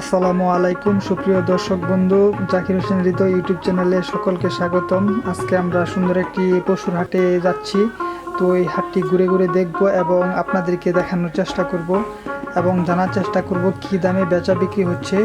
আসসালামু আলাইকুম, সুপ্রিয় দর্শক বন্ধু, জাকির হোসেন হৃদয় ইউটিউব চ্যানেলে সকলকে স্বাগতম। আজকে আমরা সুন্দর একটি পশুর হাটে যাচ্ছি। তো এই হাটটি ঘুরে ঘুরে দেখব এবং আপনাদেরকে দেখানোর চেষ্টা করব এবং জানার চেষ্টা করব কি দামে বেচা বিক্রি হচ্ছে।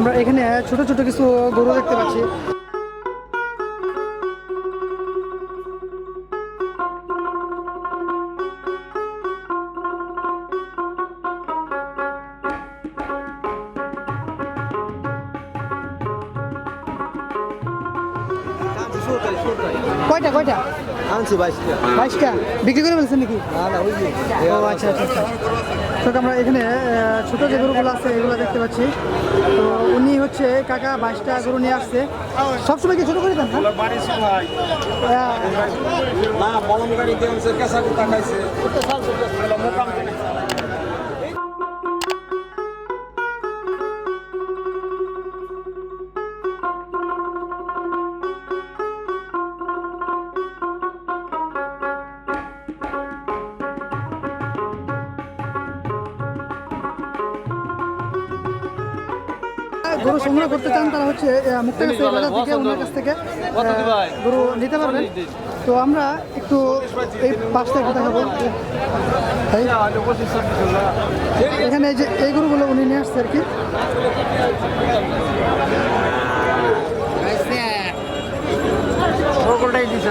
আমরা এখানে ছোট ছোট কিছু গরু দেখতে পাচ্ছি। কয়টা কয়টা? আনছি বাইশটা। বাইশটা? বিক্রি করে ফেলছেন নাকি? ও আচ্ছা আচ্ছা আচ্ছা। তো আমরা এখানে ছোট যে গরুগুলো আছে এগুলো দেখতে পাচ্ছি। তো উনি হচ্ছে কাকা বাইশটা গরু নিয়ে আসছে। সবসময় কি ছোট করে দেন না? গরু সংগ্রহ করতে চান তারা হচ্ছে মুক্তাগাছা বাজার থেকে ওনার কাছ থেকে গরু নিতে পারবেন। তো আমরা একটু এই পাঁচটা একটু দেখাবো। তাই এখানে এই যে এই গরুগুলো উনি নিয়ে আসছে আর কি সকলটাই দিছে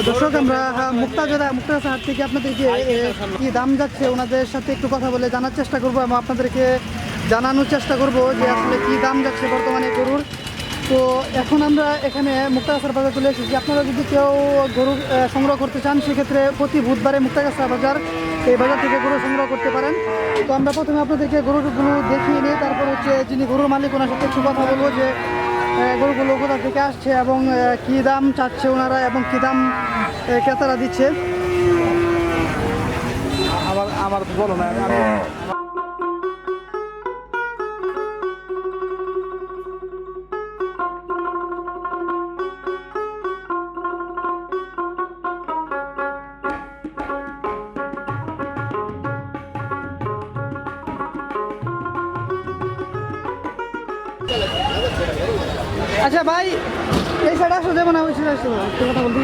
দর্শক, আমরা মুক্তাজোড়া মুক্তাগাছা হাট থেকে আপনাদেরকে কি দাম যাচ্ছে? ওনাদের সাথে একটু কথা বলে জানার চেষ্টা করব এবং আপনাদেরকে জানানোর চেষ্টা করব যে আসলে কি দাম যাচ্ছে বর্তমানে গরুর। তো এখন আমরা এখানে মুক্তাগাছার বাজার চলে এসেছি। আপনারা যদি কেউ গরু সংগ্রহ করতে চান, সেক্ষেত্রে প্রতি বুধবারে মুক্তাগাছা বাজার, এই বাজার থেকে গরু সংগ্রহ করতে পারেন। তো আমরা প্রথমে আপনাদেরকে গরুগুলো দেখিয়ে নিয়ে তারপর হচ্ছে যিনি গরুর মালিক, ওনার সাথে একটু কথা বলব যে গরুগুলো কোথা থেকে আসছে এবং কি দাম চাচ্ছে ওনারা এবং কি দাম ক্রেতারা দিচ্ছে? আমার আমার বলো না আচ্ছা ভাই এই সাইড আসো যাব না ওই সাইড আসো একটু কথা বলবি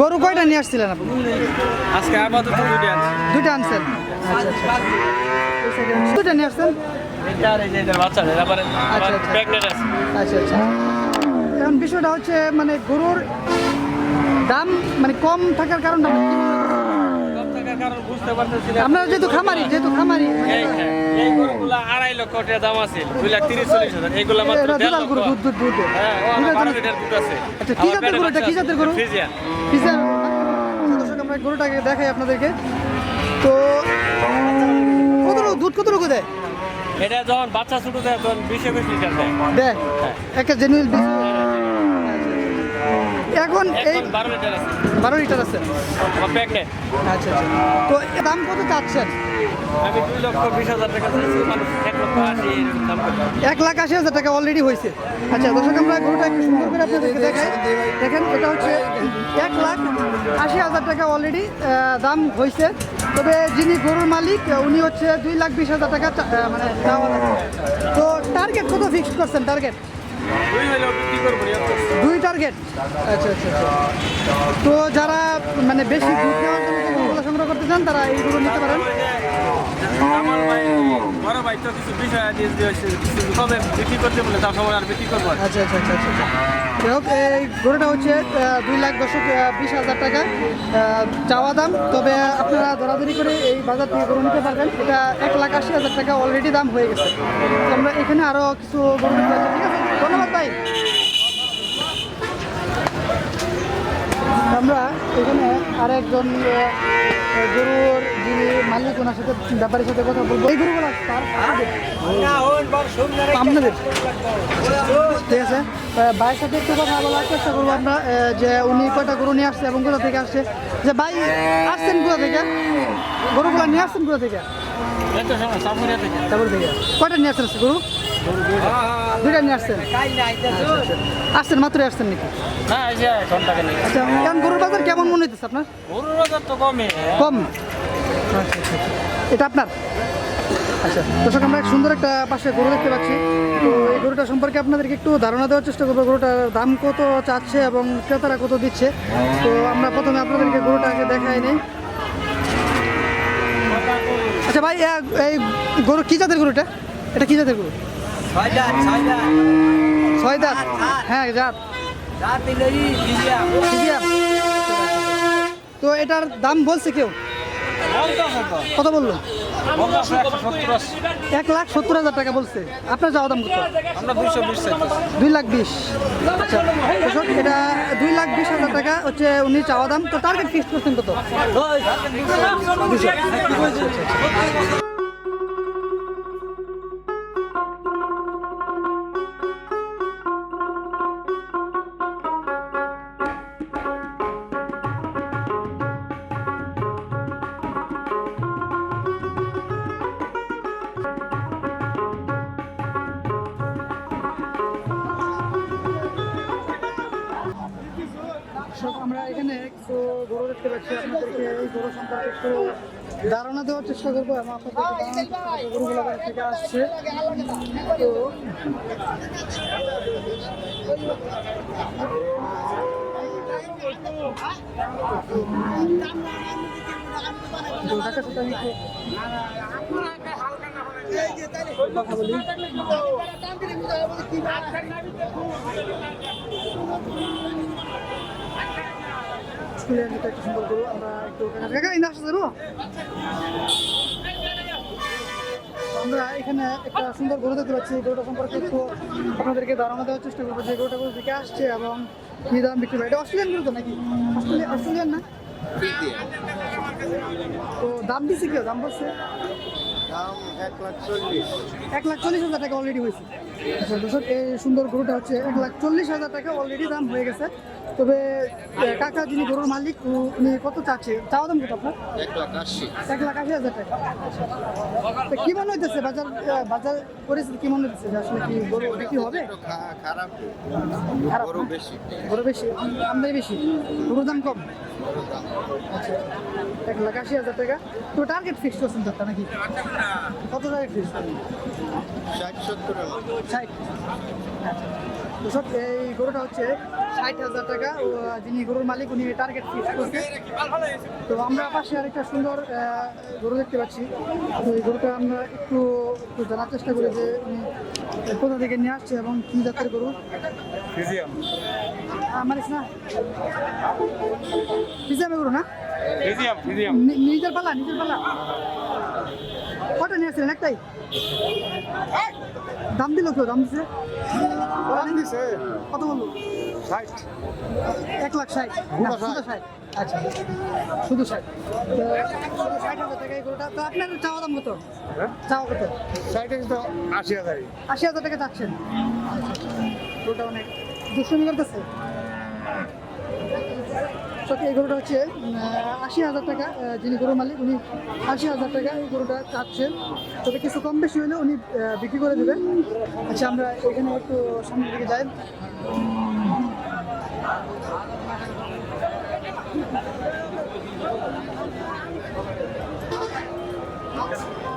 গরু কয়টা নিয়ে আসছিলেন আপনি? আজকে আপাতত দুটি আনছি। দুইটা আনছেন? আচ্ছা আচ্ছা আনছেন। দুইটা নিয়ে আসছেন? এটা আর এই যে এটা বাচ্চাদের আবার আচ্ছা, আচ্ছা। আছে। আচ্ছা আচ্ছা। এখন বিষয়টা হচ্ছে মানে গরুর দাম মানে কম থাকার কারণটা কারণ বুঝতে পারতেছি না আপনারা যেহেতু খামারি যেহেতু খামারি। এই গরুগুলো আড়াই লক্ষ টাকা দাম আছে দুই লাখ তিরিশ চল্লিশ হাজার। এইগুলো মাত্র দেড় লক্ষ। গরু দুধ দুধ দুধ। হ্যাঁ বারো লিটার দুধ আছে। আচ্ছা, কি জাতের গরু এটা? কি জাতের গরু? ফ্রিজিয়ান। পিজা দর্শক আমরা গরুটাকে দেখাই আপনাদেরকে। তো কতটুকু দুধ কতটুকু দেয়? এটা যখন বাচ্চা ছোট দেয় তখন বিশ একুশ লিটার দেয়। দেয়? একটা জেনুইন এখন এই বারো লিটার আছে। আচ্ছা আচ্ছা। তো এর দাম কত চাচ্ছেন? আমি দুই লক্ষ বিশ হাজার টাকা এক লাখ আশি হাজার টাকা অলরেডি হয়েছে। আচ্ছা দর্শক আমরা গরুটা একটু সুন্দর করে আপনাদেরকে দেখাই। দেখেন এটা হচ্ছে এক লাখ আশি হাজার টাকা অলরেডি দাম হয়েছে। তবে যিনি গরুর মালিক উনি হচ্ছে দুই লাখ বিশ হাজার টাকা মানে তো টার্গেট কত ফিক্সড করছেন? টার্গেট দুই টার্গেট আচ্ছা আচ্ছা আচ্ছা। তো যারা মানে বেশি সংগ্রহ করতে চান, তারা এই গরু নিতে পারেন। আচ্ছা আচ্ছা আচ্ছা আচ্ছা। যাই হোক, এই গরুটা হচ্ছে দুই লাখ দশক বিশ হাজার টাকা চাওয়া দাম। তবে আপনারা দরাদরি করে এই বাজার থেকে গরু নিতে পারবেন। এটা এক লাখ আশি হাজার টাকা অলরেডি দাম হয়ে গেছে। আমরা এখানে আরও কিছু গরু ধন্যবাদ ভাই। আমরা এখানে আরেকজন গরুর যিনি মালিক ওনার সাথে ব্যাপারের সাথে কথা বলব। এই গরুগুলো তার আপনাদের ঠিক আছে। ভাইয়ের সাথে একটু কথা বলার চেষ্টা করব আমরা যে উনি কয়টা গরু নিয়ে আসছে এবং কোথা থেকে আসছে। যে ভাই আসছেন কোথা থেকে? গরুগুলো নিয়ে আসছেন কোথা থেকে? থেকে। তারপর থেকে। কয়টা নিয়ে আসছেন গরু? দুইটা নিয়ে আসছেন? আসছেন মাত্রই আসছেন নাকি? হ্যাঁ। আচ্ছা কেমন গরুর বাজার কেমন মনে হইতেছে আপনার? গরুর বাজার তো কমই। কম। এটা আপনার? আচ্ছা দর্শক আমরা এক সুন্দর একটা পাশে গরু দেখতে পাচ্ছি। তো এই গরুটা সম্পর্কে আপনাদেরকে একটু ধারণা দেওয়ার চেষ্টা করব। গরুটার দাম কত চাচ্ছে এবং ক্রেতারা কত দিচ্ছে? তো আমরা প্রথমে আপনাদেরকে গরুটাকে দেখাই নেই। আচ্ছা ভাই এই গরু কি জাতের গরুটা এটা কি জাতের গরু? ছয় দাঁত হ্যাঁ জাত তো এটার দাম বলছে কেউ? কত বলল। এক লাখ সত্তর হাজার টাকা বলছে। আপনার যাওয়া দাম কত? দুই লাখ বিশ। আচ্ছা এটা দুই লাখ বিশ হাজার টাকা হচ্ছে উনি চাওয়া দাম। তো টার্গেট ফিক্স করছেন কত? এখানে একটু গরু দেখতে পাচ্ছি আপনাদেরকে এই গরু সম্পর্কে একটু ধারণা দেওয়ার চেষ্টা করব এবং গরুগুলো থেকে আসছে। তো তো সাথে আমি কথা বলি। স্কুলে আমি তো একটু সুন্দর করব আমরা একটু কাকা আসতে দেবো আমরা এখানে একটা সুন্দর গরু দেখতে পাচ্ছি। গরুটা সম্পর্কে একটু আপনাদেরকে ধারণা দেওয়ার চেষ্টা করব। যে গরুটা কোথা থেকে আসছে এবং কি দাম বিক্রি হয়। এটা অস্ট্রেলিয়ান গরু তো নাকি? অস্ট্রেলিয়া অস্ট্রেলিয়ান না? তো দাম দিচ্ছে কেউ দাম বলছে? এক লাখ চল্লিশ। এক লাখ চল্লিশ হাজার টাকা অলরেডি হয়েছে। দর্শক এই সুন্দর গরুটা হচ্ছে এক লাখ চল্লিশ হাজার টাকা অলরেডি দাম হয়ে গেছে। তবে কাকা যিনি গরুর মালিক উনি কত চাচ্ছে? চাওয়া দাম কত আপনার? এক লাখ আশি। হাজার টাকা। তো কি মনে হইতেছে? বাজার বাজার পরিস্থিতি কি মনে যে আসলে কি গরু বিক্রি হবে? খারাপ। গরু? বেশি। গরু বেশি? আমদানি বেশি? গরুর দাম কম? আচ্ছা এক লাখ আশি হাজার টাকা। তো টার্গেট ফিক্স করছেন তো নাকি? কত টার্গেট ফিক্স ষাট সত্তরের মতো ষাট। দর্শক এই গরুটা হচ্ছে ষাট হাজার টাকা। যিনি গরুর মালিক উনি টার্গেট ফিক্স করছে। তো আমরা পাশে আরেকটা সুন্দর গরু দেখতে পাচ্ছি। তো এই গরুটা আমরা একটু একটু জানার চেষ্টা করি যে উনি কোথা থেকে নিয়ে আসছে এবং কি জাতের গরু? আহ, মানিস না ফিজিয়ামে গরু না? ফিজিয়াম, ফিজিয়াম। নিজের পালা নিজের পালা। কটা নিয়ে আসছিলেন? একটাই? দাম দিল কেউ? দাম দিছে। কত বলল? এক লাখ ষাট। না, শুধু ষাট। আচ্ছা শুধু ষাট। তো, শুধু ষাট হাজার টাকা এই গরুটা। তো আপনার চাওয়া দাম কত? চাওয়া কত? আশি হাজার আশি হাজার টাকা চাচ্ছেন। গরুটা অনেক দুষ্টমি করতেছে সত্যি এই গরুটা হচ্ছে আশি হাজার টাকা যিনি গরুর মালিক উনি আশি হাজার টাকা এই গরুটা চাচ্ছেন। তবে কিছু কম বেশি হলে উনি বিক্রি করে দেবেন। আচ্ছা আমরা এখানে একটু সামনের দিকে যাই। Thank you.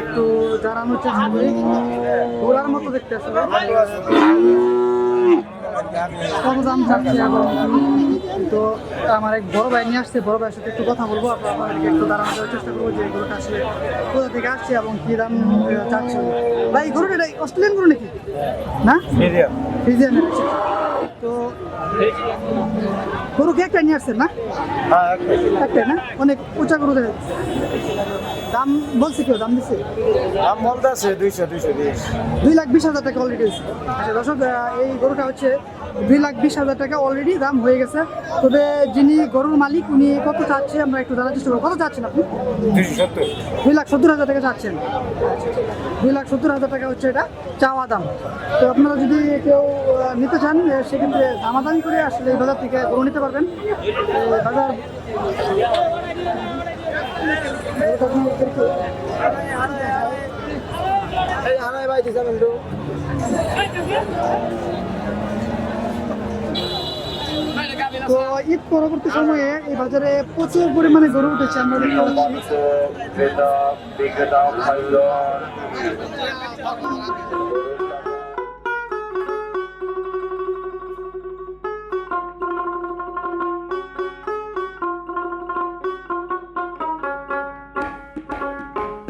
একটু জানানোর চেষ্টা করি ঘোরার মতো দেখতে আসলে। কত দাম চাচ্ছে এবং তো আমার এক বড় ভাই নিয়ে আসছে বড় ভাইয়ের সাথে একটু কথা বলব। আপনাদেরকে একটু দাঁড়ানো দেওয়ার চেষ্টা করব যে গরুটা আসলে কোথা থেকে আসছে এবং কী দাম চাচ্ছে। ভাই গরুটা এটা অস্ট্রেলিয়ান গরু নাকি? না? ফ্রিজিয়ান তো গরু কি একটা নিয়ে আসছেন না? একটাই। না? অনেক উঁচা গরু দেখা দাম বলছে কেউ দাম দিচ্ছে দাম বলতে আছে দুইশো দুইশো দুই লাখ বিশ হাজার টাকা অলরেডি আচ্ছা দর্শক এই গরুটা হচ্ছে দুই লাখ বিশ হাজার টাকা অলরেডি দাম হয়ে গেছে। তবে যিনি গরুর মালিক, উনি কত চাচ্ছে আমরা একটু জানার চেষ্টা করব। কত চাচ্ছেন আপনি? দুই লাখ সত্তর হাজার টাকা চাচ্ছেন। দুই লাখ সত্তর হাজার টাকা হচ্ছে এটা চাওয়া দাম। তো আপনারা যদি কেউ নিতে চান সেক্ষেত্রে দামাদামি করে আসলে এই বাজার থেকে গরু নিতে পারবেন। বাজার তো ঈদ পরবর্তী সময়ে এই বাজারে প্রচুর পরিমাণে গরু উঠেছে আমরা দেখতে পাচ্ছি। ক্রেতা বিক্রেতা